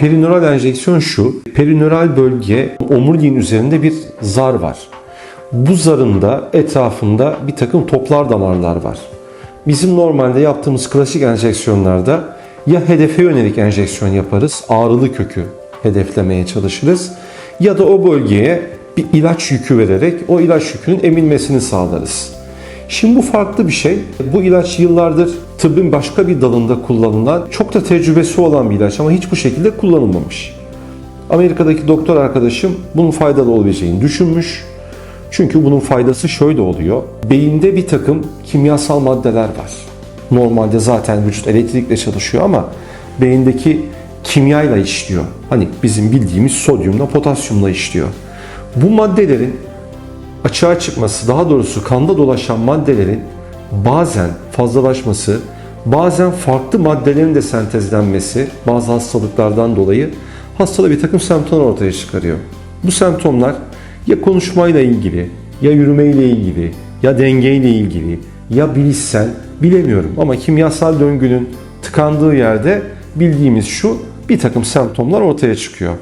Perinöral enjeksiyon şu. Perinöral bölge omuriliğin üzerinde bir zar var. Bu zarın da etrafında bir takım toplar damarlar var. Bizim normalde yaptığımız klasik enjeksiyonlarda ya hedefe yönelik enjeksiyon yaparız, ağrılı kökü hedeflemeye çalışırız ya da o bölgeye bir ilaç yükü vererek o ilaç yükünün emilmesini sağlarız. Şimdi bu farklı bir şey. Bu ilaç yıllardır tıbbın başka bir dalında kullanılan, çok da tecrübesi olan bir ilaç ama hiç bu şekilde kullanılmamış. Amerika'daki doktor arkadaşım bunun faydalı olabileceğini düşünmüş. Çünkü bunun faydası şöyle oluyor. Beyinde bir takım kimyasal maddeler var. Normalde zaten vücut elektrikle çalışıyor ama beyindeki kimyayla işliyor. Hani bizim bildiğimiz sodyumla, potasyumla işliyor. Bu maddelerin açığa çıkması, daha doğrusu kanda dolaşan maddelerin bazen fazlalaşması, bazen farklı maddelerin de sentezlenmesi bazı hastalıklardan dolayı hastada bir takım semptomlar ortaya çıkarıyor. Bu semptomlar ya konuşmayla ilgili, ya yürümeyle ilgili, ya dengeyle ilgili, ya bilişsel bilemiyorum ama kimyasal döngünün tıkandığı yerde bildiğimiz şu bir takım semptomlar ortaya çıkıyor.